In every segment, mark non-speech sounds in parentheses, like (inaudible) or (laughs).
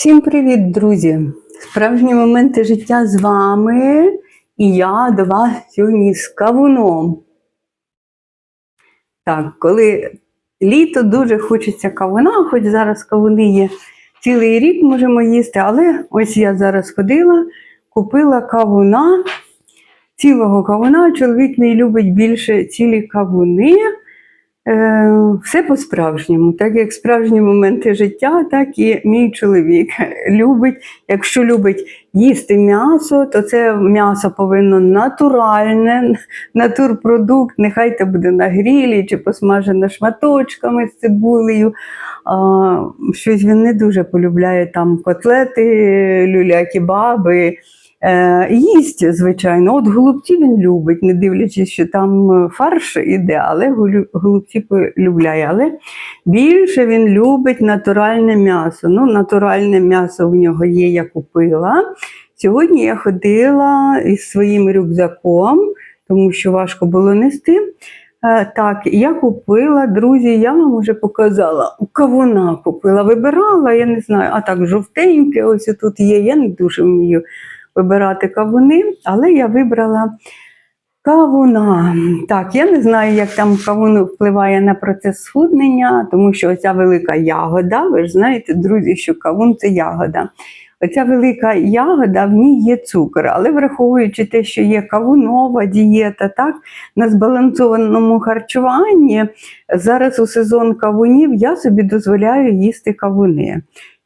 Всім привіт, друзі! Справжні моменти життя з вами. І я до вас сьогодні з кавуном. Так, коли літо дуже хочеться кавуна, хоч зараз кавуни є цілий рік можемо їсти, але ось я зараз ходила, купила кавуна, цілого кавуна. Чоловік мій любить більше цілі кавуни. Е, все по-справжньому, так як справжні моменти життя, так і мій чоловік (laughs) любить. Якщо любить їсти м'ясо, то це м'ясо повинно натуральне, (laughs) натурпродукт, нехай це буде на грілі чи посмажене шматочками з цибулею. А, щось він не дуже полюбляє там котлети, люля-кебаби. Е, їсть, звичайно. От голубці він любить, не дивлячись, що там е, фарш іде, але голубці полюбляє. Але більше він любить натуральне м'ясо. Ну, натуральне м'ясо в нього є, я купила. Сьогодні я ходила із своїм рюкзаком, тому що важко було нести. Е, Так, я купила, друзі, я вам вже показала. У кавуна купила, вибирала, я не знаю, а так жовтеньке, ось тут є. Я не дуже вмію вибирати кавуни, але я вибрала кавуна. Так, я не знаю, як там кавун впливає на процес схуднення, тому що оця велика ягода, ви ж знаєте, друзі, що кавун це ягода. Оця велика ягода, в ній є цукор, але враховуючи те, що є кавунова дієта, так, на збалансованому харчуванні, зараз у сезон кавунів я собі дозволяю їсти кавуни.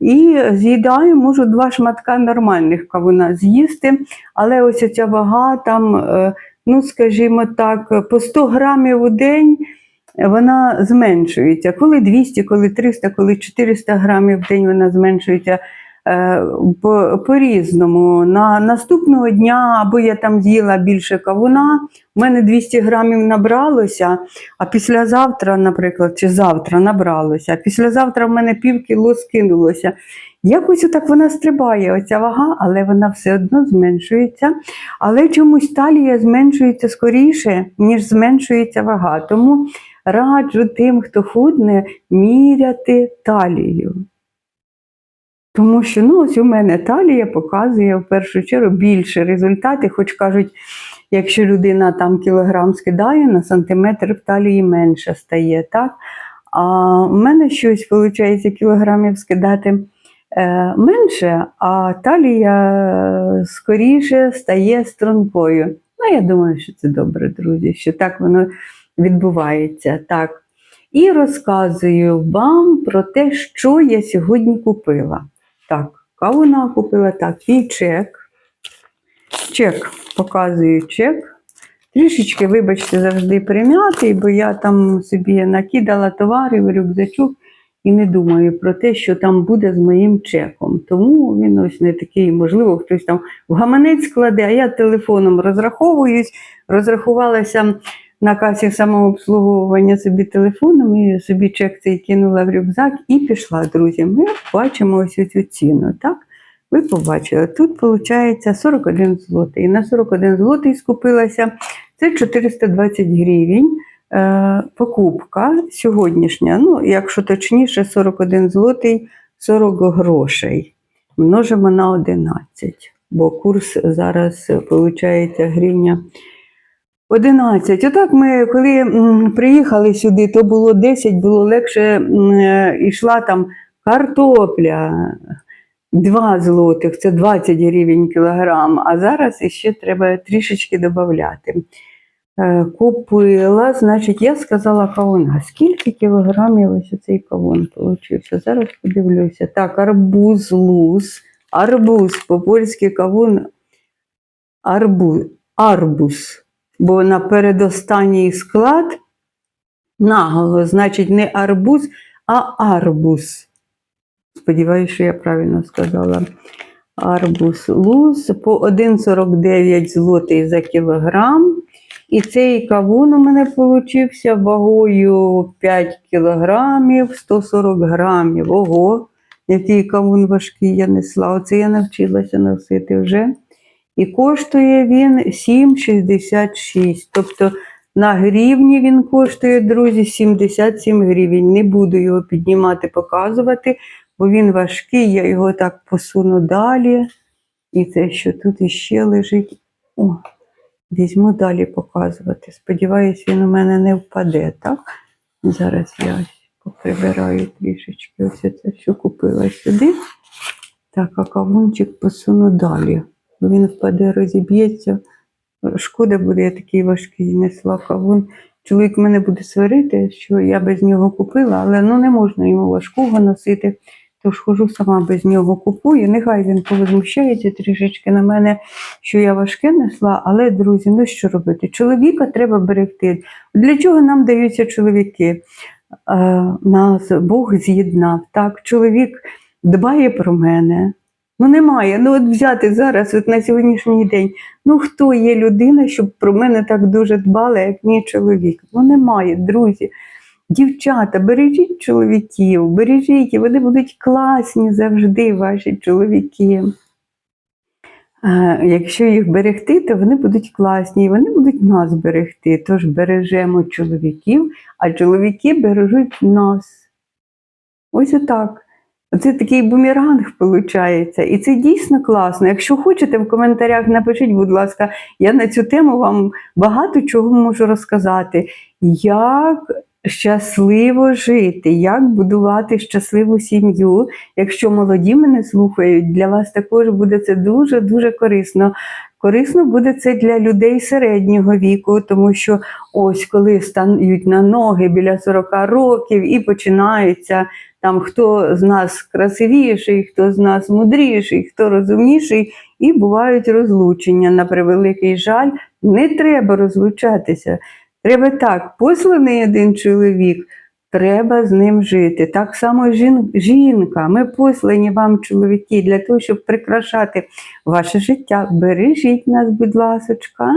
І з'їдаю, можу два шматка нормальних кавуна з'їсти, але ось ця вага там, е, ну скажімо так, по 100 грамів у день вона зменшується. Коли 200, коли 300, коли 400 грамів в день вона зменшується е, по-різному. На наступного дня або я там з'їла більше кавуна, у мене 200 грамів набралося, а післязавтра, наприклад, чи завтра набралося, а післязавтра в мене пів кіло скинулося. Якось отак вона стрибає, оця вага, але вона все одно зменшується. Але чомусь талія зменшується скоріше, ніж зменшується вага. Тому раджу тим, хто худне, міряти талію. Тому що ну, ось у мене талія показує в першу чергу більше результати, хоч кажуть, якщо людина там кілограм скидає, на сантиметр в талії менше стає. так? А в мене щось, виходить, кілограмів скидати е, менше, а талія е, скоріше стає стрункою. Ну, я думаю, що це добре, друзі, що так воно відбувається. Так. І розказую вам про те, що я сьогодні купила. Так, кавуна купила, так, і чек. Чек, показую чек. Трішечки, вибачте, завжди прим'ятий, бо я там собі накидала товарів, в рюкзачок і не думаю про те, що там буде з моїм чеком. Тому він ось не такий, можливо, хтось там в гаманець складе, а я телефоном розраховуюсь, розрахувалася на касі самообслуговування собі телефоном, і собі чек цей кинула в рюкзак і пішла, друзі. Ми бачимо ось цю ціну. так? Ви побачили, тут виходить 41 злотий. На 41 злотий скупилася. Це 420 гривень. Е, покупка сьогоднішня, ну, якщо точніше, 41 злотий 40 грошей. Множимо на 11, бо курс зараз виходить гривня 11. Отак ми, коли приїхали сюди, то було 10, було легше е, йшла там картопля. 2 злотих, це 20 гривень кілограм, а зараз іще треба трішечки додати. Е, Купила, значить, я сказала кавуна. Скільки кілограмів ось цей кавун получився? Зараз подивлюся. Так, арбуз, луз, арбуз, по-польськи кавун, арбуз, арбуз, бо на передостанній склад наголо, значить, не арбуз, а арбуз. Сподіваюся, що я правильно сказала. Арбуз луз по 1,49 злотий за кілограм. І цей кавун у мене получився вагою 5 кілограмів 140 грамів. Ого, який кавун важкий я несла. Оце я навчилася носити вже. І коштує він 7,66. Тобто на гривні він коштує, друзі, 77 гривень. Не буду його піднімати, показувати. бо він важкий, я його так посуну далі. І це, що тут іще лежить. О, візьму далі показувати. Сподіваюсь, він у мене не впаде, так? Зараз я поприбираю трішечки. Ось це, що купила сюди. Так, а кавунчик посуну далі. Він впаде, розіб'ється. Шкода буде, я такий важкий несла кавун. Чоловік мене буде сварити, що я без нього купила, але ну не можна йому важкого носити. Тож хожу сама без нього купую. Нехай він повозмущається трішечки на мене, що я важке несла. Але, друзі, ну що робити? Чоловіка треба берегти. Для чого нам даються чоловіки? Е, нас Бог з'єднав. Так, чоловік дбає про мене. Ну немає. Ну от взяти зараз, от на сьогоднішній день. Ну хто є людина, щоб про мене так дуже дбала, як мій чоловік? Ну немає, друзі. Дівчата, бережіть чоловіків, бережіть, і вони будуть класні завжди, ваші чоловіки. Якщо їх берегти, то вони будуть класні, і вони будуть нас берегти. Тож бережемо чоловіків, а чоловіки бережуть нас. Ось отак. Це такий бумеранг виходить. І це дійсно класно. Якщо хочете, в коментарях напишіть, будь ласка, я на цю тему вам багато чого можу розказати. Як щасливо жити, як будувати щасливу сім'ю. Якщо молоді мене слухають, для вас також буде це дуже-дуже корисно. Корисно буде це для людей середнього віку, тому що ось коли стають на ноги біля 40 років і починаються там хто з нас красивіший, хто з нас мудріший, хто розумніший, і бувають розлучення. На превеликий жаль, не треба розлучатися. Треба так, посланий один чоловік, треба з ним жити. Так само жін, жінка. Ми послані вам, чоловіки, для того, щоб прикрашати ваше життя. Бережіть нас, будь ласочка.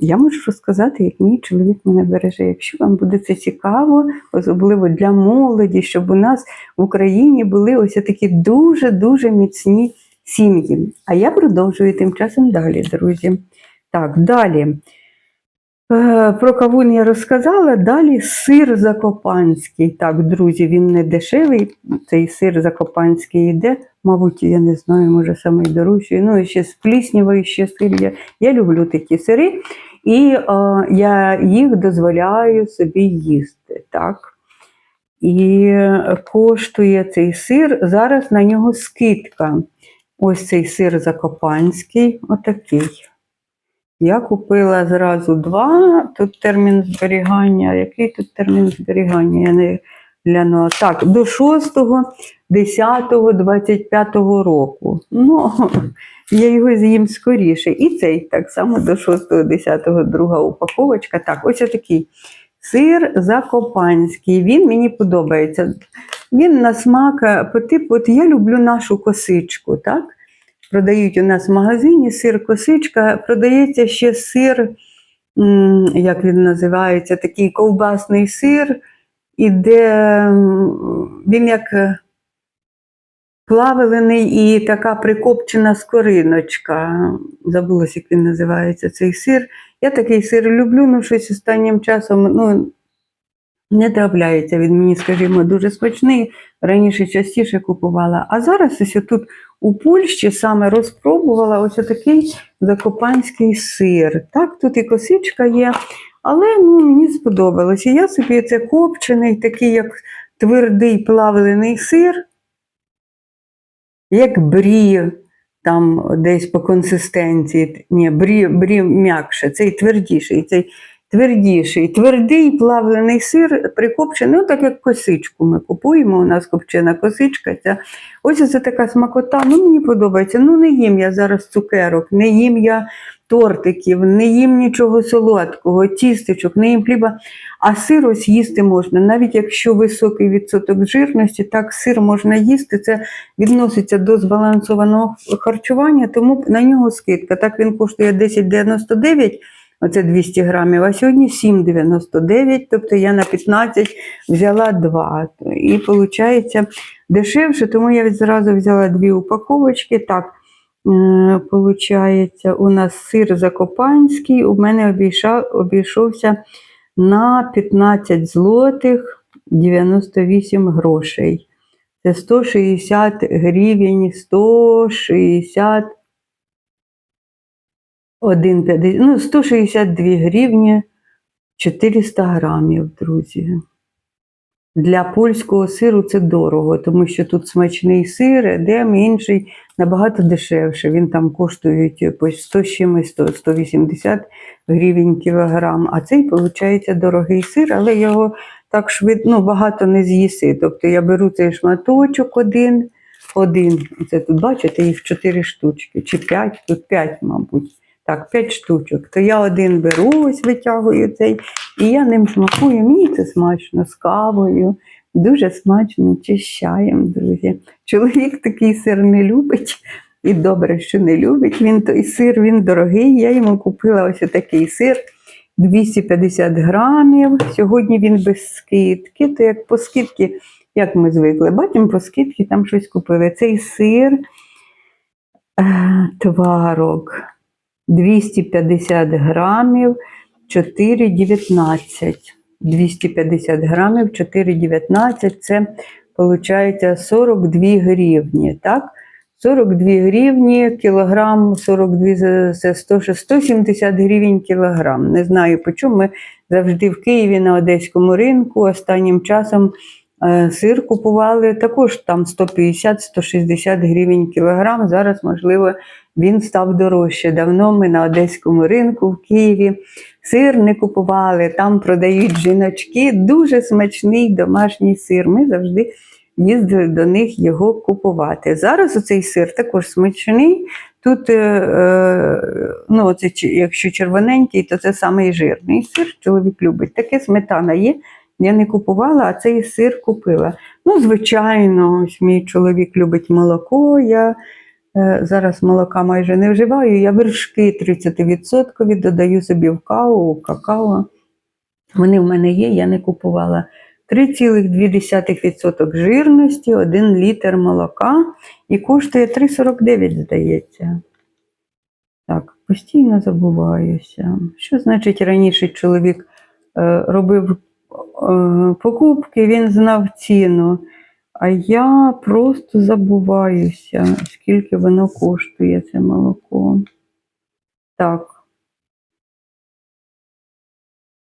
Я можу розказати, як мій чоловік мене береже. Якщо вам буде це цікаво, особливо для молоді, щоб у нас в Україні були ось такі дуже-дуже міцні сім'ї. А я продовжую тим часом далі, друзі. Так, далі. Е, Про кавун я розказала. Далі сир закопанський. Так, друзі, він не дешевий. Цей сир закопанський йде. Мабуть, я не знаю, може самий дорожчий. Ну, і ще з пліснявою, ще сир. Я, я люблю такі сири, і е, я їх дозволяю собі їсти. Так. І коштує цей сир. Зараз на нього скидка. Ось цей сир закопанський, отакий. Я купила зразу два. Тут термін зберігання. Який тут термін зберігання? Я не глянула. Так, до 6, 10, 25 року. Ну, (laughs) я його з'їм скоріше. І цей так само до 6, 10, друга упаковочка. Так, ось такий сир закопанський. Він мені подобається. Він на смак е, по типу, от я люблю нашу косичку, так? Продають у нас в магазині сир косичка, продається ще сир, як він називається, такий ковбасний сир, і де він як е, плавлений і така прикопчена скориночка. Забулася, як він називається цей сир. Я такий сир люблю, ну щось останнім часом ну, не трапляється він мені, скажімо, дуже смачний. Раніше частіше купувала. А зараз ось тут у Польщі саме розпробувала ось такий закопанський сир. Так, тут і косичка є, але ну, мені сподобалося. Я собі це копчений, такий як твердий плавлений сир, як брі, там десь по консистенції. Ні, брі, брі м'якше, цей твердіший, цей твердіший, твердий плавлений сир прикопчений, ну так як косичку ми купуємо. У нас копчена косичка. Ця. Ось це така смакота. Ну мені подобається. Ну не їм я зараз цукерок, не їм я тортиків, не їм нічого солодкого, тістечок, не їм хліба. А сир ось їсти можна. Навіть якщо високий відсоток жирності, так сир можна їсти. Це відноситься до збалансованого харчування, тому на нього скидка. Так він коштує 10,99. Оце 200 грамів, а сьогодні 7,99, тобто я на 15 взяла 2. І виходить дешевше, тому я зразу взяла дві упаковочки. Так, виходить, у нас сир закопанський, у мене обійшов, обійшовся на 15 злотих 98 грошей. Це 160 гривень, 160 1,50, ну, 162 гривні 400 грамів, друзі. Для польського сиру це дорого, тому що тут смачний сир, едем, інший набагато дешевше. Він там коштує по 100 з чимось, 100, 180 гривень кілограм. А цей, виходить, дорогий сир, але його так швидко ну, багато не з'їси. Тобто я беру цей шматочок один, один. Це тут, бачите, їх 4 штучки, чи 5, тут 5, мабуть. Так, 5 штучок. То я один беру, ось витягую цей, і я ним смакую. Мені це смачно з кавою. Дуже смачно чи друзі. Чоловік такий сир не любить, і добре, що не любить. Він той сир, він дорогий. Я йому купила ось такий сир 250 грамів. Сьогодні він без скидки. То як по скидки, як ми звикли, бачимо по скидки там щось купили. Цей сир, е, тварок 250 грамів 4,19. 250 грамів 4,19 це виходить 42 гривні. Так? 42 гривні кілограм, 42 це- це 100, 170 гривень кілограм. Не знаю по чому. Ми завжди в Києві на Одеському ринку останнім часом сир купували також там 150-160 гривень кілограм. Зараз, можливо, він став дорожче. Давно ми на Одеському ринку в Києві сир не купували. Там продають жіночки. Дуже смачний домашній сир. Ми завжди їздили до них його купувати. Зараз оцей сир також смачний. Тут, е, е, ну, оце, якщо червоненький, то це самий жирний сир. Чоловік любить. Таке сметана є. Я не купувала, а цей сир купила. Ну, звичайно, ось мій чоловік любить молоко. Я е, зараз молока майже не вживаю. Я вершки 30% додаю собі в каву, в какао. Вони в мене є, я не купувала. 3,2% жирності, 1 літр молока і коштує 3,49, здається. Так, постійно забуваюся. Що значить раніше чоловік е, робив покупки, він знав ціну, а я просто забуваюся, скільки воно коштує, це молоко. Так.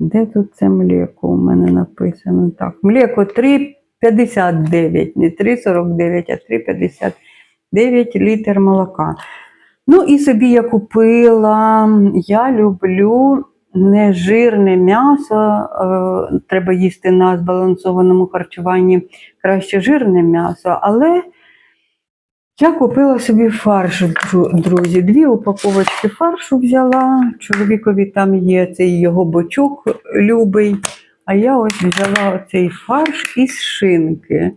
Де тут це млеко у мене написано? Так, млеко 3,59, не 3,49, а 3,59 літр молока. Ну і собі я купила, я люблю нежирне м'ясо, е, треба їсти на збалансованому харчуванні краще жирне м'ясо, але я купила собі фарш, друзі. Дві упаковочки фаршу взяла. Чоловікові там є цей його бочок любий. А я ось взяла оцей фарш із шинки.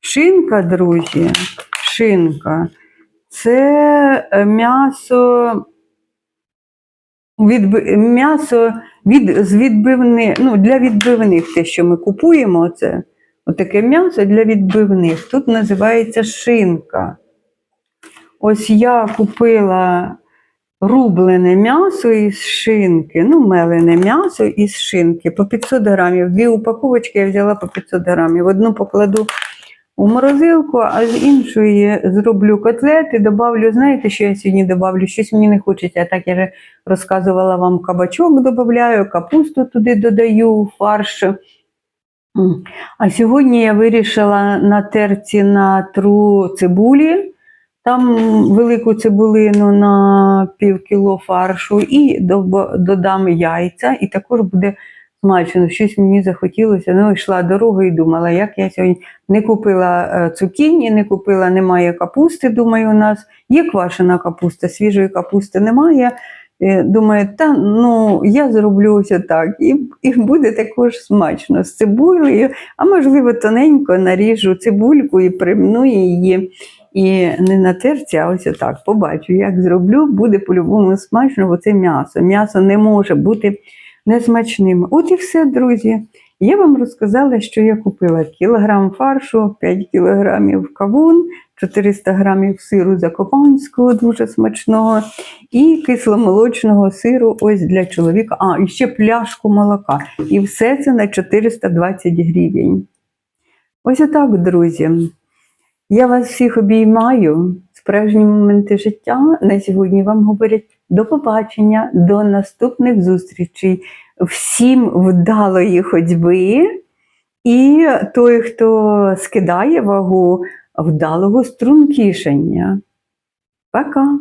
Шинка, друзі, шинка. Це е, м'ясо відби... м'ясо від... з відбивни... ну, для відбивних, те, що ми купуємо, це отаке м'ясо для відбивних. Тут називається шинка. Ось я купила рублене м'ясо із шинки, ну, мелене м'ясо із шинки по 500 грамів. Дві упаковочки я взяла по 500 грамів. Одну покладу у морозилку, а з іншої зроблю котлети, добавлю, знаєте, що я сьогодні добавлю? Щось мені не хочеться. Так я вже розказувала вам кабачок додаю, капусту туди додаю, фарш. А сьогодні я вирішила на терці на тру цибулі, там велику цибулину на пів кіло фаршу, і додам яйця, і також буде смачно. Щось мені захотілося. Ну, йшла дорогою і думала, як я сьогодні не купила е, цукіні, не купила, немає капусти. Думаю, у нас є квашена капуста, свіжої капусти немає. Е, Думаю, та ну я зроблю ось так, і, і буде також смачно з цибулею, а можливо, тоненько наріжу цибульку і примну її. І не на терці, а ось отак. Побачу, як зроблю, буде по-любому смачно, бо це м'ясо. М'ясо не може бути несмачним. От і все, друзі. Я вам розказала, що я купила кілограм фаршу, 5 кілограмів кавун, 400 грамів сиру закопанського, дуже смачного, і кисломолочного сиру ось для чоловіка. А, і ще пляшку молока. І все це на 420 гривень. Ось отак, друзі. Я вас всіх обіймаю. Справжні моменти життя на сьогодні вам говорять до побачення, до наступних зустрічей. Всім вдалої ходьби. І той, хто скидає вагу, вдалого стрункішення. Пока!